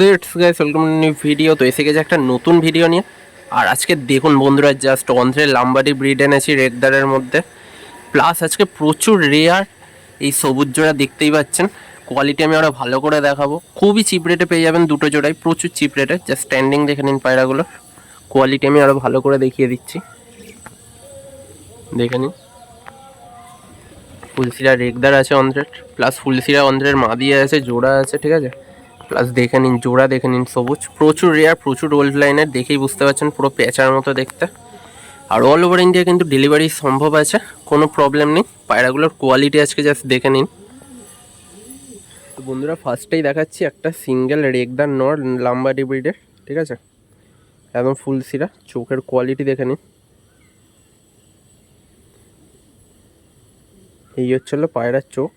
So it's guys welcome new video তো এসে গেছে একটা নতুন ভিডিও নিয়ে। আর আজকে দেখুন বন্ধুরা জাস্ট অন্ধ্রের লাম্বাডি ব্রিড এনেছি রেগদারের মধ্যে। প্লাস আজকে প্রচুর রেয়ার এই সবুজ জোড়া দেখতেই পাচ্ছেন। কোয়ালিটি আমি আরও ভালো করে দেখাবো। খুবই চিপ রেটে পেয়ে যাবেন দুটো জোড়াই, প্রচুর চিপ রেটে জাস্ট স্ট্যান্ডিং দেখে নিন পায়রাগুলো। কোয়ালিটি আমি আরও ভালো করে দেখিয়ে দিচ্ছি। দেখে নিন। ফুলসিরা রেগদার আছে অন্ধ্রের। প্লাস ফুলসিরা অন্ধ্রের মাদিয়ে আছে, জোড়া আছে, ঠিক আছে? প্লাস দেখে নিন, জোড়া দেখে নিন, সবুজ। প্রচুর রেয়ার প্রচুর ওল্ড লাইনের দেখেই বুঝতে পারছেন, পুরো পেঁচার মতো দেখতে। আর অল ওভার ইন্ডিয়া কিন্তু ডেলিভারি সম্ভব আছে, কোনো প্রবলেম নেই। পায়রাগুলোর কোয়ালিটি আজকে জাস্ট দেখে নিন। তো বন্ধুরা ফার্স্টেই দেখাচ্ছি একটা সিঙ্গেল রেগদার নর, লাম্বা ডিব্রিডের ঠিক আছে? একদম ফুল সিরা চোখের কোয়ালিটি দেখে নিন। এই হচ্ছিল পায়রার চোখ।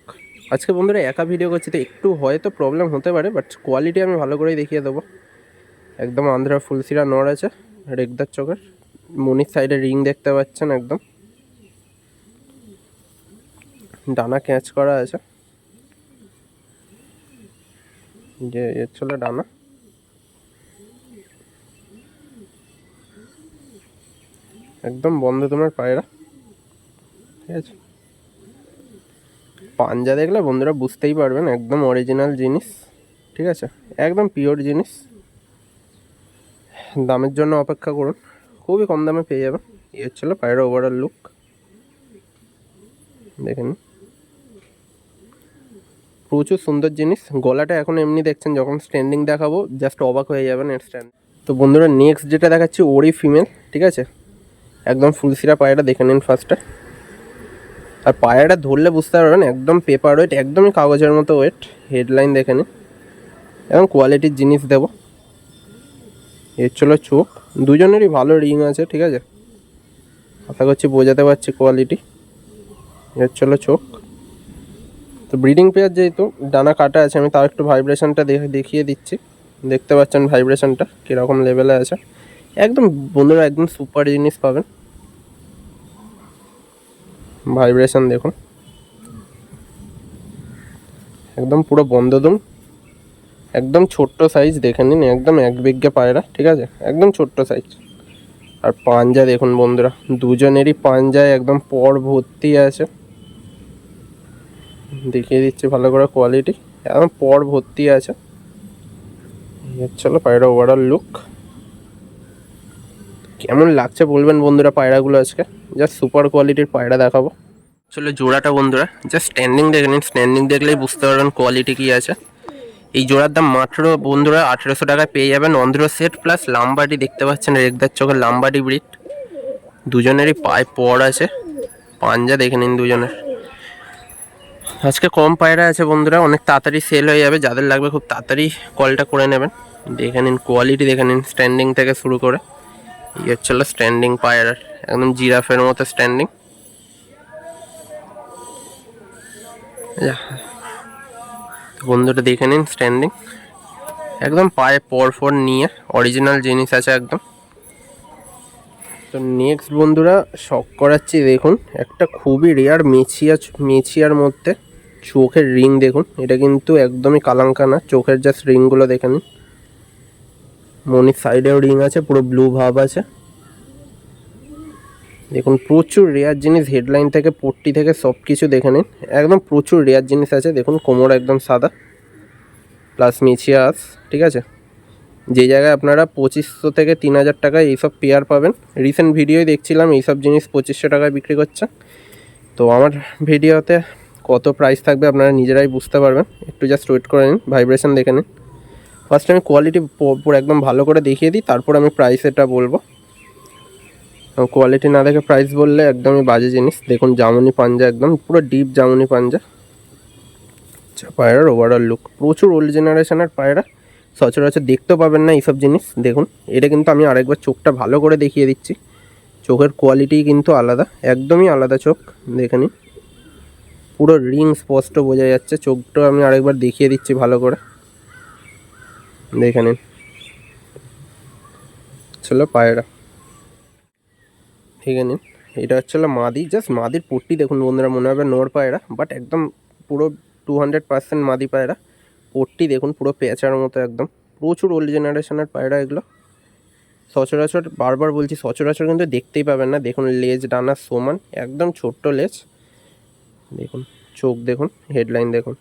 আজকে বন্ধুরা একা ভিডিও করছি, তো একটু হয়তো প্রবলেম হতে পারে বাট কোয়ালিটি আমি ভালো করেই দেখিয়ে দেবো। একদম আন্ধ্রা ফুলসিরা নড় আছে, রেগদার চোখের মনির সাইডে রিং দেখতে পাচ্ছেন একদম। ডানা ক্যাচ করা আছে। যে এর ছিল ডানা। একদম বন্ধ তোমার পায়রা। ঠিক আছে? পাঞ্জা দেখলে বন্ধুরা বুঝতেই পারবেন, একদম অরিজিনাল জিনিস, ঠিক আছে? একদম পিওর জিনিস। দামের জন্য অপেক্ষা করুন, খুবই কম দামে পেয়ে যাবেন। এই হচ্ছিল পায়ের ওভারঅল লুক দেখেন। প্রচুর সুন্দর জিনিস। গলাটা এখন এমনি দেখছেন, যখন স্ট্যান্ডিং দেখাবো জাস্ট অবাক হয়ে যাবেন এর স্ট্যান্ড তো বন্ধুরা নেক্সট যেটা দেখাচ্ছি, ওরই ফিমেল ঠিক আছে? একদম ফুলসিরা পায়রা দেখে নিন ফার্স্টে আর পায়রাটা ধরলে বুঝতে পারবেন, একদম পেপার ওয়েট একদমই কাগজের মতো ওয়েট হেডলাইন দেখে নিন। এবং কোয়ালিটির জিনিস দেবো। এর চলো চোখ। দুজনেরই ভালো রিং আছে, ঠিক আছে? আশা করছি বোঝাতে পারছি কোয়ালিটি এর চলো চোখ। তো ব্রিডিং পেয়ার যেহেতু, ডানা কাটা আছে, আমি তার একটু ভাইব্রেশনটা দেখিয়ে দিচ্ছি। দেখতে পাচ্ছেন ভাইব্রেশনটা কীরকম লেভেলে আছে। একদম বন্ধুরা, একদম সুপার জিনিস পাবেন। ভাইব্রেশন দেখুন। একদম পুরো বন্ধ দুম একদম ছোট্ট সাইজ দেখে নিন, একদম এক বিঘে পায়রা, ঠিক আছে? একদম ছোট্ট সাইজ আর পাঞ্জা দেখুন বন্ধুরা, দুজনেরই পাঞ্জায় একদম পর ভর্তি আছে। দেখিয়ে দিচ্ছি ভালো করে কোয়ালিটি একদম পর ভর্তি আছে। চলো পায়রা ওভারঅল লুক কেমন লাগছে বলবেন বন্ধুরা পায়রাগুলো আজকে? জাস্ট সুপার কোয়ালিটির পায়রা দেখাবো। চলো জোড়াটা বন্ধুরা জাস্ট স্ট্যান্ডিং দেখে নিন স্ট্যান্ডিং দেখলেই বুঝতে পারবেন কোয়ালিটি কী আছে। এই জোড়ার দাম মাত্র বন্ধুরা আঠেরোশো টাকায় পেয়ে যাবেন অন্ধ্র সেট প্লাস লাম্বাটি দেখতে পাচ্ছেন রেগদার চোখের লাম্বাটি ব্রিড দুজনেরই পায়ে পর আছে, পাঞ্জা দেখে নিন দুজনের। আজকে কম পায়রা আছে বন্ধুরা, অনেক তাড়াতাড়ি সেল হয়ে যাবে, যাদের লাগবে খুব তাড়াতাড়ি কলটা করে নেবেন। দেখে নিন কোয়ালিটি দেখে নিন স্ট্যান্ডিং থেকে শুরু করে। এই হচ্ছিল স্ট্যান্ডিং পায়রার। একদম জিরাফের মতো স্ট্যান্ডিং বন্ধুটা দেখে নিন স্ট্যান্ডিং একদম পায়ে পর পর নিয়ে অরিজিনাল জিনিস আছে একদম। তো নেক্সট বন্ধুরা শখ করাচ্ছি, দেখুন, একটা খুবই রেয়ার মেছিয়া মেছিয়ার মধ্যে চোখের রিং দেখুন। এটা কিন্তু একদমই কালাঙ্কা না, চোখের জাস্ট রিংগুলো দেখে নিন। মনির সাইডেও রিং আছে, পুরো ব্লু ভাব আছে। দেখুন, প্রচুর রেয়ার জিনিস হেডলাইন থেকে, পট্টি থেকে সব কিছু দেখে নিন। একদম প্রচুর রেয়ার জিনিস আছে। দেখুন, কোমর একদম সাদা। প্লাস মিছিয়াস ঠিক আছে? যে জায়গায় আপনারা পঁচিশশো থেকে তিন হাজার টাকায় এইসব পেয়ার পাবেন। রিসেন্ট ভিডিওই দেখছিলাম, এইসব জিনিস পঁচিশশো টাকায় বিক্রি করছে। তো আমার ভিডিওতে কত প্রাইস থাকবে আপনারা নিজেরাই বুঝতে পারবেন। একটু জাস্ট ওয়েট করে নিন ভাইব্রেশন দেখে নিন। ফার্স্ট আমি কোয়ালিটি একদম ভালো করে দেখিয়ে দিই, তারপর আমি প্রাইস এটা বলব। কোয়ালিটি না দেখে প্রাইস বললে একদমই বাজে জিনিস। দেখুন জামুনি পাঞ্জা একদম পুরো ডিপ জামুনি পাঞ্জা। আচ্ছা পায়রার ওভারঅল লুক প্রচুর ওল্ড জেনারেশনের পায়রা। সচরাচর দেখতেও পাবেন না এইসব জিনিস। দেখুন, এটা কিন্তু আমি আরেকবার চোখটা ভালো করে দেখিয়ে দিচ্ছি। চোখের কোয়ালিটি কিন্তু আলাদা, একদমই আলাদা চোখ। দেখে নিন। পুরো রিং স্পষ্ট বোঝা যাচ্ছে। চোখটা আমি আরেকবার দেখিয়ে দিচ্ছি ভালো করে। দেখে নিন। ছিল পায়রা। ঠিক নিন। এটা হচ্ছে হলো মাদি। জাস্ট মাদির পট্টি দেখুন বন্ধুরা, মনে হবে নোর পায়রা বাট একদম পুরো টু হান্ড্রেড পার্সেন্ট মাদি পায়রা। পট্টি দেখুন পুরো পেঁচার মতো একদম। প্রচুর ওল্ড জেনারেশনের পায়রা এগুলো। সচরাচর, বারবার বলছি সচরাচর কিন্তু দেখতেই পাবেন না। দেখুন লেজ, ডানা সমান, একদম ছোট্ট লেজ। দেখুন, চোখ দেখুন হেডলাইন দেখুন।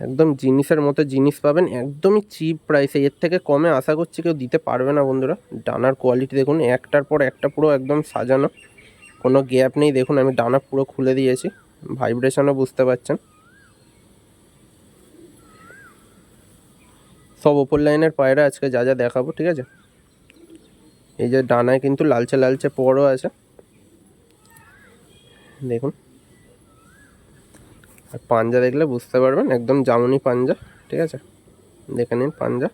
একদম জিনিসের মতো জিনিস পাবেন, একদমই চিপ প্রাইসে এর থেকে কমে আশা করছি কেউ দিতে পারবে না বন্ধুরা। ডানার কোয়ালিটি দেখুন, একটার পর একটা পুরো একদম সাজানো। কোনো গ্যাপ নেই, দেখুন আমি ডানা পুরো খুলে দিয়েছি। ভাইব্রেশনও বুঝতে পারছেন। সব ওপর লাইনের পায়রা আজকে যা যা দেখাবো, ঠিক আছে? এই যে ডানায় কিন্তু লালচে লালচে পরও আছে। দেখুন। আর পাঞ্জা দেখলে বুঝতে পারবেন, একদম জামুনি পাঞ্জা, ঠিক আছে? দেখে নিন পাঞ্জা।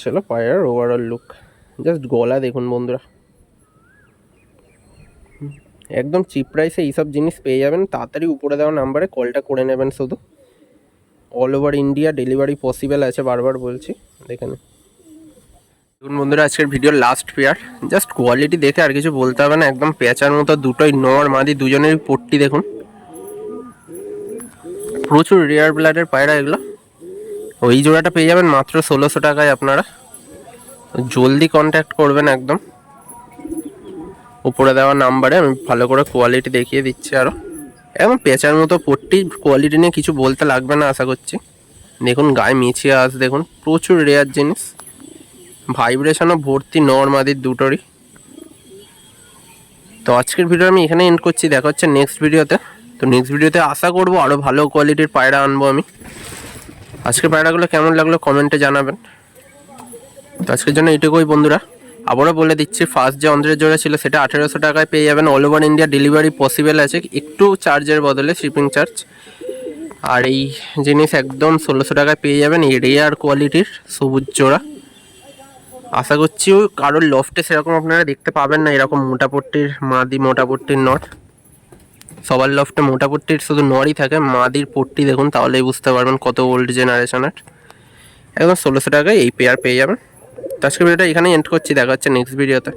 ছিল পায়রার ওভারঅল লুক জাস্ট গলা দেখুন বন্ধুরা। একদম চিপ প্রাইসে এইসব জিনিস পেয়ে যাবেন। তাড়াতাড়ি উপরে দেওয়া নাম্বারে কলটা করে নেবেন শুধু। All over India delivery possible আছে বারবার বলছি। দেখে নিন। দেখুন বন্ধুরা, আজকের ভিডিওর লাস্ট পেয়ার জাস্ট কোয়ালিটি দেখে আর কিছু বলতে হবে না। একদম পেঁচার মতো দুটোই, নর মাদি, দুজনেরই পট্টি দেখুন। প্রচুর রেয়ার ব্লাডের পায়রা এগুলো। ওই জোড়াটা পেয়ে যাবেন মাত্র ষোলোশো টাকায় আপনারা। জলদি কন্ট্যাক্ট করবেন একদম। উপরে দেওয়া নাম্বারে আমি ভালো করে কোয়ালিটি দেখিয়ে দিচ্ছি আরও একদম পেঁচার মতো পট্টি কোয়ালিটি নিয়ে কিছু বলতে লাগবে না, আশা করছি। দেখুন, গায়ে মিছিয়ে আস, দেখুন, প্রচুর রেয়ার জিনিস। ভাইব্রেশনও ভর্তি নর্মাদির দুটোরই। তো আজকের ভিডিও আমি এখানে এন্ড করছি। দেখা হচ্ছে নেক্সট ভিডিওতে তো নেক্সট ভিডিওতে আশা করব আরও ভালো কোয়ালিটির পায়রা আনব আমি। আজকের পায়রাগুলো কেমন লাগল কমেন্টে জানাবেন। তো আজকের জন্য এইটুকুই বন্ধুরা। আবারও বলে দিচ্ছি ফার্স্ট যে অন্ধ্রের জোড়া ছিল সেটা আঠেরোশো টাকায় পেয়ে যাবেন। All over India delivery possible আছে। একটু চার্জের বদলে শিপিং চার্জ আর এই জিনিস একদম ষোলোশো টাকায় পেয়ে যাবেন। এই রেয়ার কোয়ালিটির সবুজ জোড়া। আশা করছি কারোর লফটে সেরকম আপনারা দেখতে পাবেন না। এরকম মোটাপট্টির মাদি, মোটাপট্টির নট সবার লফটে মোটাপট্টির শুধু নরই থাকে, মাদির পট্টি দেখুন, তাহলেই বুঝতে পারবেন কত ওল্ড জেনারেশনের একদম ষোলোশো টাকায় এই পেয়ার পেয়ে যাবেন। তো আজকে ভিডিওটা এখানেই এন্ড করছি, দেখা হচ্ছে নেক্সট ভিডিওতে